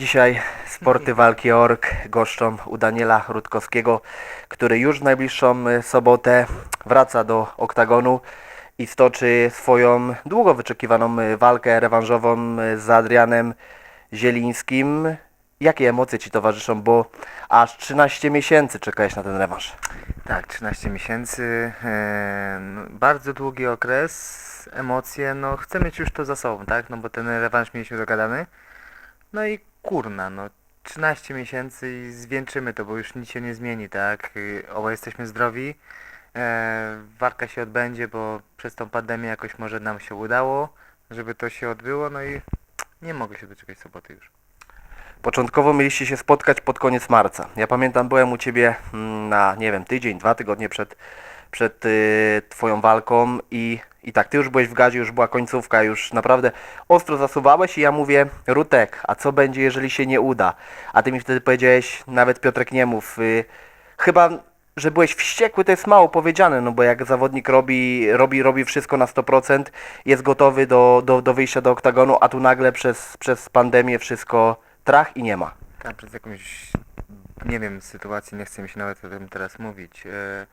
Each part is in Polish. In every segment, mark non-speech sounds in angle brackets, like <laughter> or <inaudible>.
Dzisiaj sporty walki org goszczą u Daniela Rutkowskiego, który już w najbliższą y, sobotę wraca do oktagonu i stoczy swoją długo wyczekiwaną y, walkę rewanżową y, z Adrianem Zielińskim. Jakie emocje Ci towarzyszą, bo aż 13 miesięcy czekałeś na ten rewanż. Tak, 13 miesięcy, e, no, bardzo długi okres, emocje, no chcę mieć już to za sobą, tak, no bo ten rewanż mieliśmy dogadany, no i kurna, no 13 miesięcy i zwieńczymy to, bo już nic się nie zmieni, tak, Y, oba jesteśmy zdrowi, e, walka się odbędzie, bo przez tą pandemię jakoś może nam się udało, żeby to się odbyło, no i nie mogę się doczekać soboty już. Początkowo mieliście się spotkać pod koniec marca. Ja pamiętam, byłem u Ciebie mm, na, nie wiem, tydzień, dwa tygodnie przed, przed y, Twoją walką i, i tak, Ty już byłeś w gazie, już była końcówka, już naprawdę ostro zasuwałeś i ja mówię, Rutek, a co będzie, jeżeli się nie uda? A Ty mi wtedy powiedziałeś, nawet Piotrek nie mów, y, chyba, że byłeś wściekły, to jest mało powiedziane, no bo jak zawodnik robi, robi, robi wszystko na 100%, jest gotowy do, do, do wyjścia do oktagonu, a tu nagle przez, przez pandemię wszystko trach i nie ma. Tak, przez jakąś, nie wiem, sytuację, nie chcę mi się nawet o tym teraz mówić. E,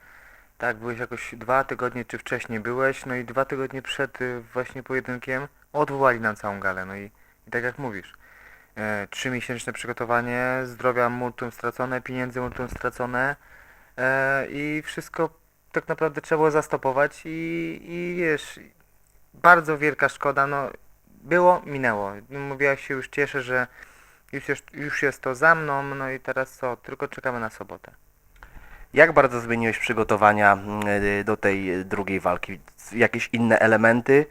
tak, byłeś jakoś dwa tygodnie czy wcześniej byłeś, no i dwa tygodnie przed y, właśnie pojedynkiem odwołali nam całą galę, no i, i tak jak mówisz. E, Trzymiesięczne przygotowanie, zdrowia multum stracone, pieniędzy multum stracone e, i wszystko tak naprawdę trzeba było zastopować i, i wiesz, bardzo wielka szkoda, no było, minęło. Mówię, ja się już cieszę, że już już jest to za mną, no i teraz co, tylko czekamy na sobotę. Jak bardzo zmieniłeś przygotowania mm, y, do tej y, drugiej walki? Jakieś inne elementy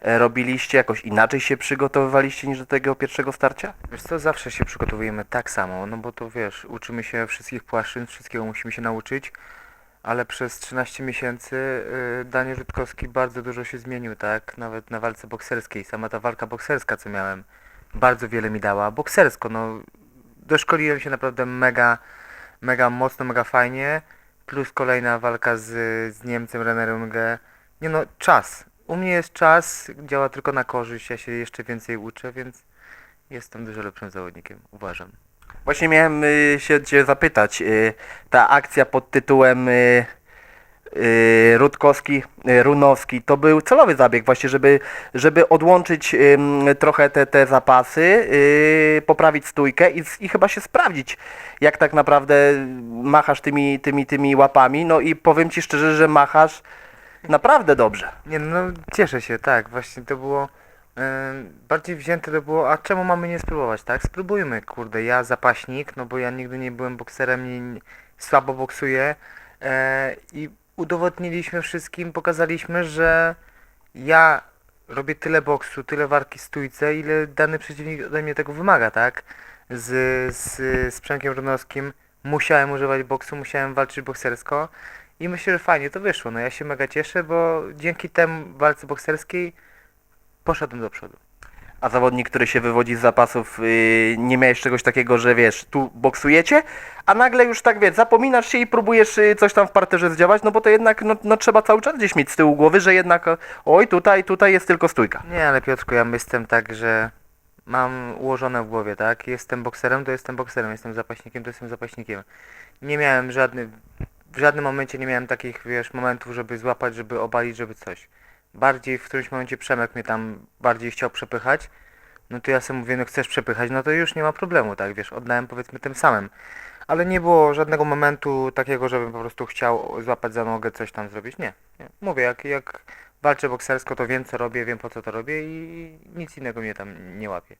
e, robiliście? Jakoś inaczej się przygotowywaliście niż do tego pierwszego starcia? Wiesz co, zawsze się przygotowujemy tak samo, no bo to wiesz, uczymy się wszystkich płaszczyzn, wszystkiego musimy się nauczyć, ale przez 13 miesięcy y, Daniel Rutkowski bardzo dużo się zmienił, tak? Nawet na walce bokserskiej, sama ta walka bokserska, co miałem, bardzo wiele mi dała. Boksersko, no, doszkoliłem się naprawdę mega, mega mocno, mega fajnie, plus kolejna walka z, z Niemcem G. Nie no, czas. U mnie jest czas, działa tylko na korzyść, ja się jeszcze więcej uczę, więc jestem dużo lepszym zawodnikiem, uważam. Właśnie miałem y, się Cię zapytać. y, Ta akcja pod tytułem y, Rutkowski, y, Runowski, to był celowy zabieg właśnie, żeby, żeby odłączyć trochę te, te zapasy, y, poprawić stójkę i, i chyba się sprawdzić, jak tak naprawdę machasz tymi, tymi, tymi łapami. No i powiem Ci szczerze, że machasz naprawdę dobrze. Nie no, cieszę się, tak, właśnie to było bardziej wzięte to było, a czemu mamy nie spróbować, tak? Spróbujmy, kurde, ja zapaśnik, no bo ja nigdy nie byłem bokserem, słabo boksuję e, i udowodniliśmy wszystkim, pokazaliśmy, że ja robię tyle boksu, tyle walki w stójce, ile dany przeciwnik ode mnie tego wymaga, tak? Z, z, z Przemkiem Runowskim musiałem używać boksu, musiałem walczyć boksersko i myślę, że fajnie to wyszło. No ja się mega cieszę, bo dzięki temu walce bokserskiej poszedłem do przodu. A zawodnik, który się wywodzi z zapasów, yy, nie miałeś czegoś takiego, że wiesz, tu boksujecie, a nagle już tak wiesz, zapominasz się i próbujesz yy, coś tam w parterze zdziałać, no bo to jednak no, no, trzeba cały czas gdzieś mieć z tyłu głowy, że jednak oj, tutaj, tutaj jest tylko stójka. Nie, ale Piotrku, ja jestem tak, że mam ułożone w głowie, tak? Jestem bokserem, to jestem bokserem, jestem zapaśnikiem, to jestem zapaśnikiem. Nie miałem żadnych, w żadnym momencie nie miałem takich, wiesz, momentów, żeby złapać, żeby obalić, żeby coś. Bardziej w którymś momencie Przemek mnie tam bardziej chciał przepychać, no to ja sobie mówię, no chcesz przepychać, no to już nie ma problemu, tak, wiesz, oddałem powiedzmy tym samym. Ale nie było żadnego momentu takiego, żebym po prostu chciał złapać za nogę, coś tam zrobić, nie. nie. Mówię, jak, jak walczę boksersko, to wiem co robię, wiem po co to robię i nic innego mnie tam nie łapie.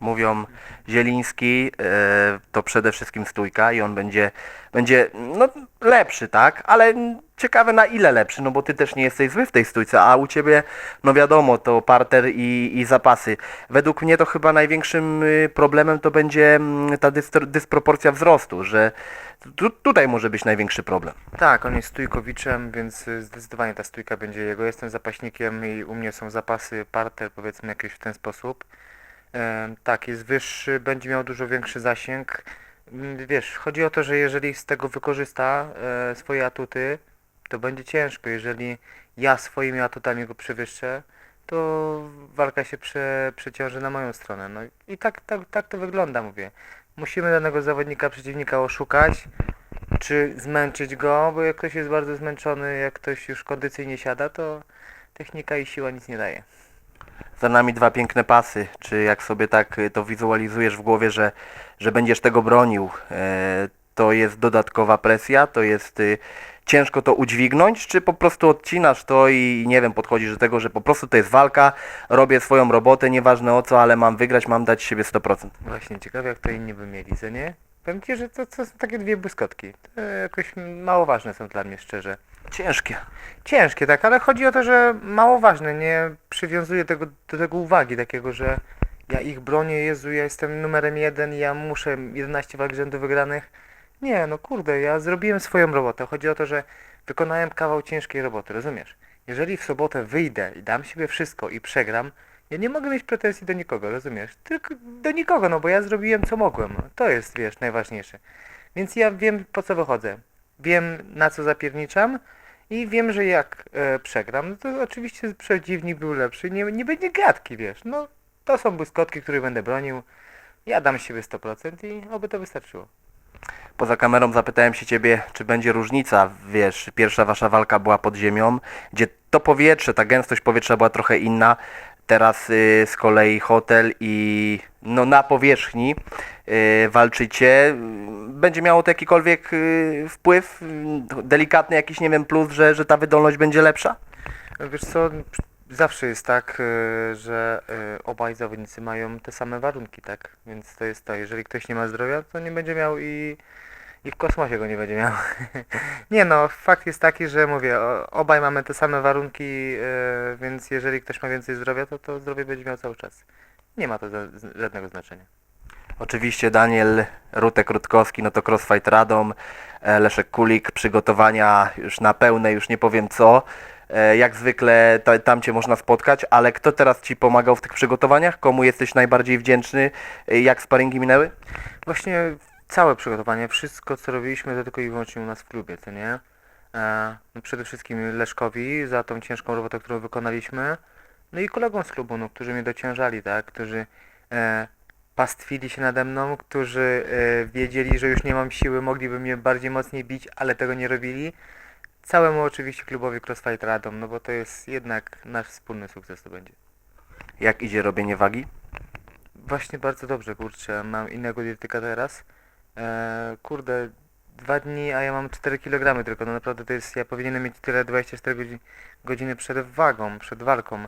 Mówią, Zieliński e, to przede wszystkim stójka i on będzie, będzie no, lepszy, tak? Ale ciekawe na ile lepszy, no bo ty też nie jesteś zły w tej stójce, a u ciebie, no wiadomo, to parter i, i zapasy. Według mnie to chyba największym y, problemem to będzie mm, ta dysproporcja wzrostu, że tu, tutaj może być największy problem. Tak, on jest stójkowiczem, więc y, zdecydowanie ta stójka będzie jego. Jestem zapaśnikiem i u mnie są zapasy parter, powiedzmy jakieś w ten sposób. Em, tak, jest wyższy, będzie miał dużo większy zasięg. Mm, Wiesz, chodzi o to, że jeżeli z tego wykorzysta e, swoje atuty, to będzie ciężko. Jeżeli ja swoimi atutami go przewyższę, to walka się prze, przeciąży na moją stronę. No i tak, tak, tak to wygląda, mówię. Musimy danego zawodnika, przeciwnika oszukać, czy zmęczyć go, bo jak ktoś jest bardzo zmęczony, jak ktoś już kondycyjnie siada, to technika i siła nic nie daje. Za nami dwa piękne pasy. Czy jak sobie tak y, to wizualizujesz w głowie, że, że będziesz tego bronił, e, to jest dodatkowa presja, to jest y, ciężko to udźwignąć, czy po prostu odcinasz to i nie wiem, podchodzisz do tego, że po prostu to jest walka, robię swoją robotę, nieważne o co, ale mam wygrać, mam dać siebie 100%. Właśnie, ciekawe jak to inni by mieli, co nie? Powiem Ci, że to, to są takie dwie błyskotki. To jakoś mało ważne są dla mnie, szczerze. Ciężkie. Ciężkie, tak, ale chodzi o to, że mało ważne, nie przywiązuję tego, do tego uwagi, takiego, że ja ich bronię, Jezu, ja jestem numerem jeden, ja muszę 11 walk rzędu wygranych. Nie, no kurde, ja zrobiłem swoją robotę. Chodzi o to, że wykonałem kawał ciężkiej roboty, rozumiesz? Jeżeli w sobotę wyjdę i dam siebie wszystko i przegram, ja nie mogę mieć pretensji do nikogo, rozumiesz? Tylko do nikogo, no bo ja zrobiłem co mogłem. To jest, wiesz, najważniejsze. Więc ja wiem po co wychodzę. Wiem na co zapierniczam i wiem, że jak e, przegram, no to oczywiście przeciwnik był lepszy. Nie, nie będzie gadki, wiesz. No to są błyskotki, które będę bronił. Ja dam siebie 100% i oby to wystarczyło. Poza kamerą zapytałem się ciebie, czy będzie różnica, wiesz, pierwsza wasza walka była pod ziemią, gdzie to powietrze, ta gęstość powietrza była trochę inna, teraz y, z kolei hotel i no na powierzchni y, walczycie, będzie miało to jakikolwiek y, wpływ, y, delikatny jakiś, nie wiem, plus, że, że ta wydolność będzie lepsza? Wiesz co, zawsze jest tak, e, że e, obaj zawodnicy mają te same warunki, tak? Więc to jest to, jeżeli ktoś nie ma zdrowia, to nie będzie miał i, i w kosmosie go nie będzie miał. <laughs> nie no, fakt jest taki, że mówię, obaj mamy te same warunki, e, więc jeżeli ktoś ma więcej zdrowia, to to zdrowie będzie miał cały czas. Nie ma to żadnego znaczenia. Oczywiście Daniel Rutek-Rutkowski, no to Crossfight Radom, e, Leszek Kulik, przygotowania już na pełne, już nie powiem co. E, Jak zwykle ta, tam Cię można spotkać, ale kto teraz Ci pomagał w tych przygotowaniach? Komu jesteś najbardziej wdzięczny? Jak sparingi minęły? Właśnie całe przygotowanie, wszystko co robiliśmy to tylko i wyłącznie u nas w klubie, co nie? E, no przede wszystkim Leszkowi za tą ciężką robotę, którą wykonaliśmy, no i kolegom z klubu, no, którzy mnie dociążali, tak? Którzy e, pastwili się nade mną, którzy e, wiedzieli, że już nie mam siły, mogliby mnie bardziej mocniej bić, ale tego nie robili. Całemu oczywiście klubowi Crossfight Radom, no bo to jest jednak nasz wspólny sukces to będzie. Jak idzie robienie wagi? Właśnie bardzo dobrze, kurczę. Mam innego dietetyka teraz. E, kurde, dwa dni, a ja mam 4 kg tylko. No naprawdę to jest, ja powinienem mieć tyle 24 godzi- godziny przed wagą, przed walką.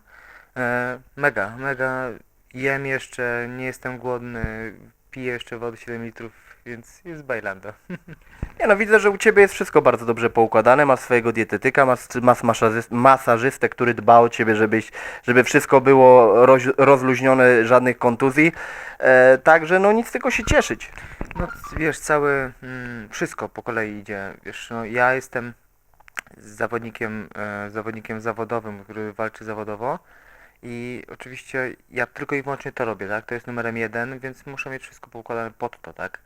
E, mega, mega. Jem jeszcze, nie jestem głodny, piję jeszcze wody 7 litrów, więc jest bajlando. <laughs> Nie no, widzę, że u Ciebie jest wszystko bardzo dobrze poukładane, masz swojego dietetyka, masz, masz masaży- masażystę, który dba o Ciebie, żebyś, żeby wszystko było roz, rozluźnione, żadnych kontuzji. E, także no nic tylko się cieszyć. No wiesz, całe, mm, wszystko po kolei idzie. Wiesz, no ja jestem zawodnikiem, e, zawodnikiem zawodowym, który walczy zawodowo i oczywiście ja tylko i wyłącznie to robię, tak? To jest numerem jeden, więc muszę mieć wszystko poukładane pod to, tak?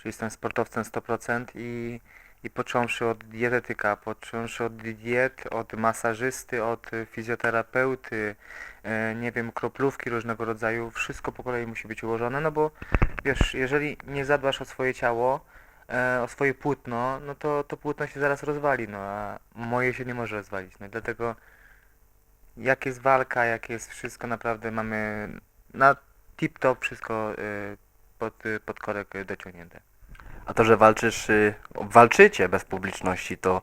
Czyli jestem sportowcem 100% i, i począwszy od dietetyka, począwszy od diet, od masażysty, od fizjoterapeuty, e, nie wiem, kroplówki różnego rodzaju, wszystko po kolei musi być ułożone, no bo wiesz, jeżeli nie zadbasz o swoje ciało, e, o swoje płótno, no to to płótno się zaraz rozwali, no a moje się nie może rozwalić, no i dlatego jak jest walka, jak jest wszystko, naprawdę mamy na tip-top wszystko y, pod, pod korek dociągnięte. A to, że walczysz, y, walczycie bez publiczności, to,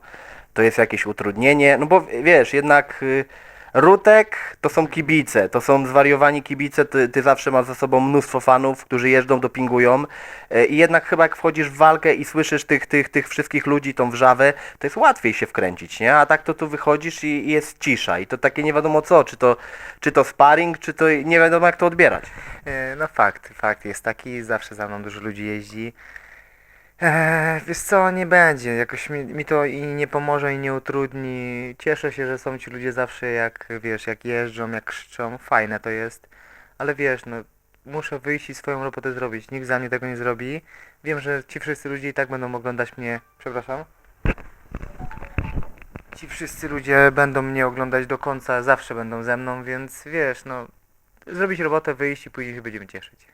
to jest jakieś utrudnienie. No bo wiesz, jednak y, Rutek to są kibice, to są zwariowani kibice, ty, ty zawsze masz za sobą mnóstwo fanów, którzy jeżdżą, dopingują y, i jednak chyba jak wchodzisz w walkę i słyszysz tych, tych, tych wszystkich ludzi, tą wrzawę, to jest łatwiej się wkręcić, nie? A tak to tu wychodzisz i, i jest cisza i to takie nie wiadomo co, czy to, czy to sparring, czy to nie wiadomo jak to odbierać. E, No fakt, fakt jest taki, zawsze za mną dużo ludzi jeździ. Eee, wiesz co, nie będzie, jakoś mi, mi to i nie pomoże i nie utrudni. Cieszę się, że są ci ludzie zawsze jak, wiesz, jak jeżdżą, jak krzyczą, fajne to jest. Ale wiesz, no, muszę wyjść i swoją robotę zrobić, nikt za mnie tego nie zrobi. Wiem, że ci wszyscy ludzie i tak będą oglądać mnie, przepraszam, ci wszyscy ludzie będą mnie oglądać do końca, zawsze będą ze mną, więc wiesz, no, zrobić robotę, wyjść i później się będziemy cieszyć.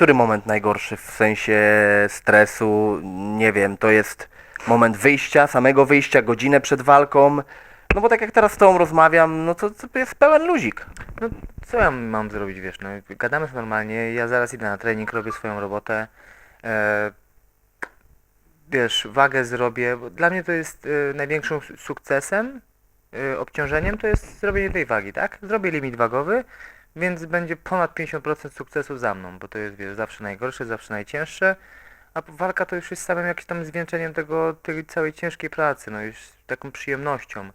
Który moment najgorszy w sensie stresu? Nie wiem, to jest moment wyjścia, samego wyjścia, godzinę przed walką. No bo tak jak teraz z tobą rozmawiam, no to, to jest pełen luzik. No, co ja mam zrobić, wiesz, no, gadamy sobie normalnie, ja zaraz idę na trening, robię swoją robotę, e, wiesz, wagę zrobię, bo dla mnie to jest e, największym su- sukcesem, e, obciążeniem, to jest zrobienie tej wagi, tak? Zrobię limit wagowy, więc będzie ponad 50% sukcesu za mną, bo to jest, wiesz, zawsze najgorsze, zawsze najcięższe, a walka to już jest samym jakimś tam zwieńczeniem tego, tej całej ciężkiej pracy, no już taką przyjemnością.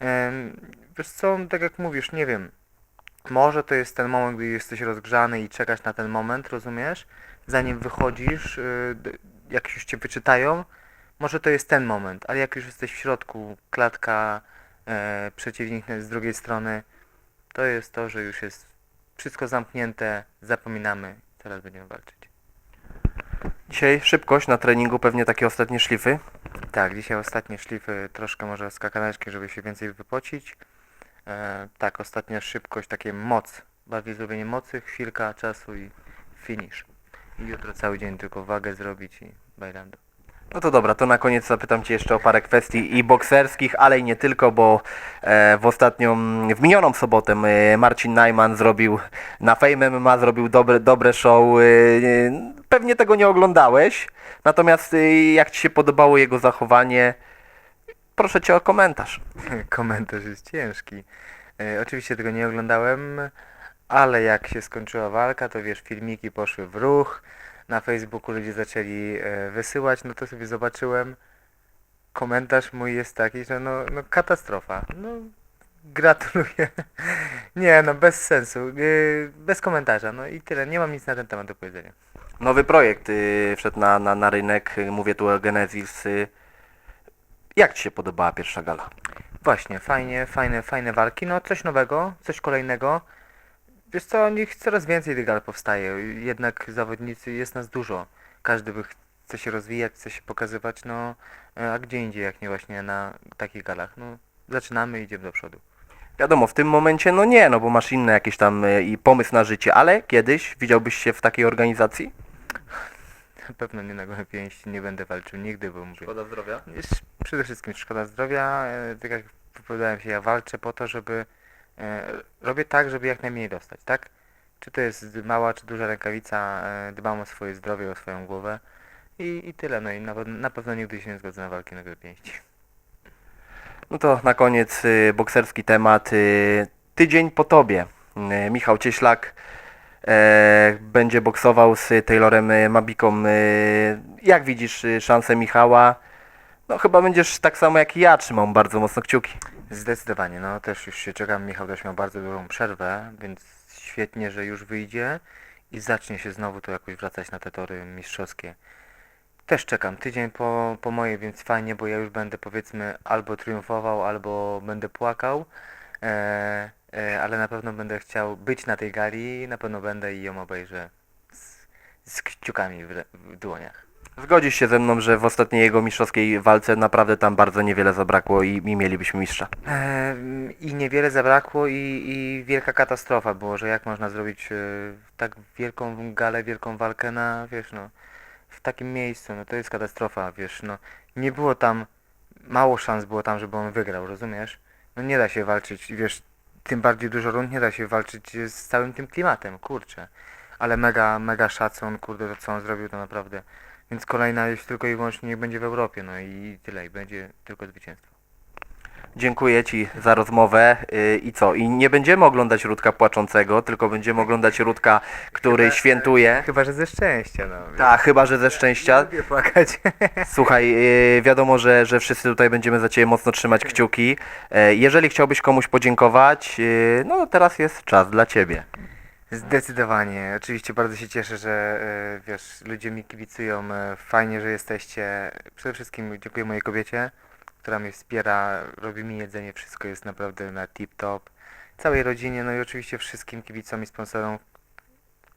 Em, Wiesz co, tak jak mówisz, nie wiem, może to jest ten moment, gdy jesteś rozgrzany i czekasz na ten moment, rozumiesz? Zanim wychodzisz, y, jak już cię wyczytają, może to jest ten moment, ale jak już jesteś w środku, klatka, e, przeciwnik z drugiej strony, to jest to, że już jest wszystko zamknięte, zapominamy, teraz będziemy walczyć. Dzisiaj szybkość na treningu, pewnie takie ostatnie szlify. Tak, dzisiaj ostatnie szlify, troszkę może skakaneczki, żeby się więcej wypocić. E, tak, ostatnia szybkość, takie moc, bardziej zrobienie mocy, chwilka czasu i finish. I jutro cały dzień tylko wagę zrobić i bajlando. No to dobra, to na koniec zapytam Cię jeszcze o parę kwestii i bokserskich, ale i nie tylko, bo e, w ostatnią, w minioną sobotę Marcin Najman zrobił na Fame MMA, zrobił dobre, dobre show. E, pewnie tego nie oglądałeś, natomiast e, jak Ci się podobało jego zachowanie, proszę Cię o komentarz. <laughs> Komentarz jest ciężki. Oczywiście tego nie oglądałem, ale jak się skończyła walka, to wiesz, filmiki poszły w ruch. Na Facebooku ludzie zaczęli e, wysyłać, no to sobie zobaczyłem. Komentarz mój jest taki, że no, no katastrofa. No gratuluję. <laughs> Nie, no bez sensu. E, bez komentarza. No i tyle. Nie mam nic na ten temat do powiedzenia. Nowy projekt e, wszedł na, na, na rynek, e, mówię tu o Genesis. E, jak Ci się podobała pierwsza gala? Właśnie, fajnie, fajne, fajne walki. No coś nowego, coś kolejnego. Wiesz co, niech coraz więcej tych gal powstaje. Jednak zawodnicy, jest nas dużo. Każdy by chce się rozwijać, chce się pokazywać, no a gdzie indziej, jak nie właśnie na takich galach. No zaczynamy, idziemy do przodu. Wiadomo, w tym momencie no nie, no bo masz inne jakieś tam e, i pomysł na życie, ale kiedyś widziałbyś się w takiej organizacji? <laughs> Na pewno nie na gołe pięści, nie będę walczył nigdy, bo mówię. zdrowia. Jest przede wszystkim szkoda zdrowia. e, Tak jak wypowiadałem się, ja walczę po to, żeby. E, robię tak, żeby jak najmniej dostać, tak? Czy to jest mała, czy duża rękawica, e, dbam o swoje zdrowie, o swoją głowę i, i tyle. No i na, na pewno nigdy się nie zgodzę na walki na pięści. No to na koniec y, bokserski temat. Y, tydzień po tobie. Y, Michał Cieślak e, będzie boksował z Taylorem Mabiką. Jak widzisz szansę Michała? No chyba będziesz tak samo jak i ja trzymał bardzo mocno kciuki. Zdecydowanie, no też już się czekam. Michał też miał bardzo dużą przerwę, więc świetnie, że już wyjdzie i zacznie się znowu to jakoś wracać na te tory mistrzowskie. Też czekam, tydzień po, po mojej, więc fajnie, bo ja już będę powiedzmy albo triumfował, albo będę płakał, e, e, ale na pewno będę chciał być na tej gali, na pewno będę i ją obejrzę z, z kciukami w, w dłoniach. Zgodzisz się ze mną, że w ostatniej jego mistrzowskiej walce naprawdę tam bardzo niewiele zabrakło i, i mielibyśmy mistrza. Em, I niewiele zabrakło i, i wielka katastrofa było, że jak można zrobić e, tak wielką galę, wielką walkę na, wiesz, no, w takim miejscu, no to jest katastrofa, wiesz, no, nie było tam, mało szans było tam, żeby on wygrał, rozumiesz? No nie da się walczyć, wiesz, tym bardziej dużo rund nie da się walczyć z całym tym klimatem, kurczę. Ale mega, mega szacun, kurde, to co on zrobił, to naprawdę. Więc kolejna już tylko i wyłącznie niech będzie w Europie, no i tyle, i będzie tylko zwycięstwo. Dziękuję Ci za rozmowę y, i co? I nie będziemy oglądać Rudka płaczącego, tylko będziemy oglądać Rudka, który Chyba, świętuje. Chyba, że ze szczęścia, no. Tak, chyba że ze szczęścia. Lubię płakać. <laughs> Słuchaj, y, wiadomo, że, że wszyscy tutaj będziemy za Ciebie mocno trzymać kciuki. E, Jeżeli chciałbyś komuś podziękować, y, no teraz jest czas dla Ciebie. Zdecydowanie. Oczywiście bardzo się cieszę, że e, wiesz, ludzie mi kibicują. e, Fajnie, że jesteście. Przede wszystkim dziękuję mojej kobiecie, która mnie wspiera, robi mi jedzenie, wszystko jest naprawdę na tip top. Całej rodzinie, no i oczywiście wszystkim kibicom i sponsorom,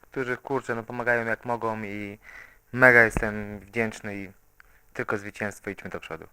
którzy kurczę, no pomagają jak mogą i mega jestem wdzięczny i tylko zwycięstwo idźmy do przodu.